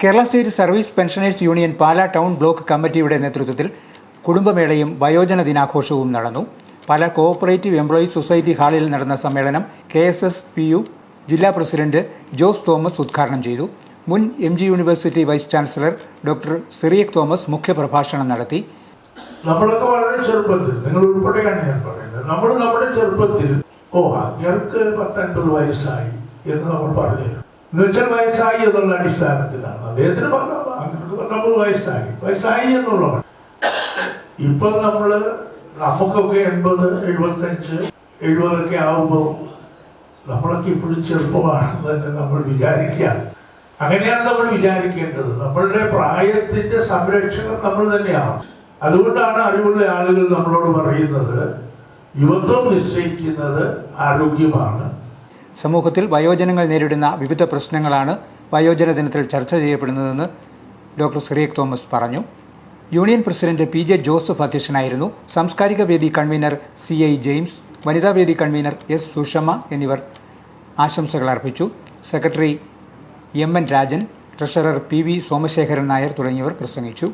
Kerala state service pensioners union Pala town block കമ്മിറ്റിയുടെ നേതൃത്വത്തിൽ കുടുംബമേളയും വയോജന ദിനാഘോഷവും നടന്നു. പാല കോഓപ്പറേറ്റീവ് എംപ്ലോയീസ് സൊസൈറ്റി ഹാളിൽ നടന്ന സമ്മേളനം K S S P U ജില്ലാ പ്രസിഡന്റ് ജോസ് തോമസ് ഉദ്ഘാടനം ചെയ്തു. മുൻ M G university vice chancellor doctor Cyriac Thomas മുഖ്യപ്രഭാഷണം നടത്തി. നമ്മളൊക്കെ വളരെ ചെറുപ്പത്തിൽ നിങ്ങൾ ഉൾപ്പെടെയാണ് ഞാൻ പറയുന്നത്. നമ്മൾ നമ്മുടെ ചെറുപ്പത്തിൽ ഓ അങ്ങർക്ക് പത്തൊൻപത് വയസ്സായി എന്ന് നമ്മൾ പറഞ്ഞത് എന്ന് വെച്ചാൽ വയസ്സായി എന്നുള്ള അടിസ്ഥാനത്തിലാണ് അദ്ദേഹത്തിന് അങ്ങർക്ക് പത്തൊമ്പത് വയസ്സായി. വയസ്സായി എന്നുള്ളതാണ്. ഇപ്പൊ നമ്മൾ നമുക്കൊക്കെ എൺപത് എഴുപത്തഞ്ച് എഴുപതൊക്കെ ആവുമ്പോൾ നമ്മളൊക്കെ ഇപ്പോഴും ചെറുപ്പമാണെന്ന് തന്നെ നമ്മൾ വിചാരിക്കുക. അങ്ങനെയാണ് നമ്മൾ വിചാരിക്കേണ്ടത്. നമ്മളുടെ പ്രായത്തിന്റെ സംരക്ഷണം നമ്മൾ തന്നെയാണ്. അതുകൊണ്ടാണ് അറിവുള്ള ആളുകൾ നമ്മളോട് പറയുന്നത് യുവത്വം നിശ്ചയിക്കുന്നത് ആരോഗ്യമാണ്. സമൂഹത്തിൽ വയോജനങ്ങൾ നേരിടുന്ന വിവിധ പ്രശ്നങ്ങളാണ് വയോജന ദിനത്തിൽ ചർച്ച ചെയ്യപ്പെടുന്നതെന്ന് ഡോക്ടർ സിറിയക് തോമസ് പറഞ്ഞു. Union president P J Joseph അധ്യക്ഷനായിരുന്നു. സാംസ്കാരിക വേദി കൺവീനർ സി ഐ ജെയിംസ് വനിതാ വേദി കൺവീനർ എസ് സുഷമ എന്നിവർ ആശംസകൾ അർപ്പിച്ചു. Secretary M N Rajan treasurer P V Somasekharan Nair തുടങ്ങിയവർ പ്രസംഗിച്ചു.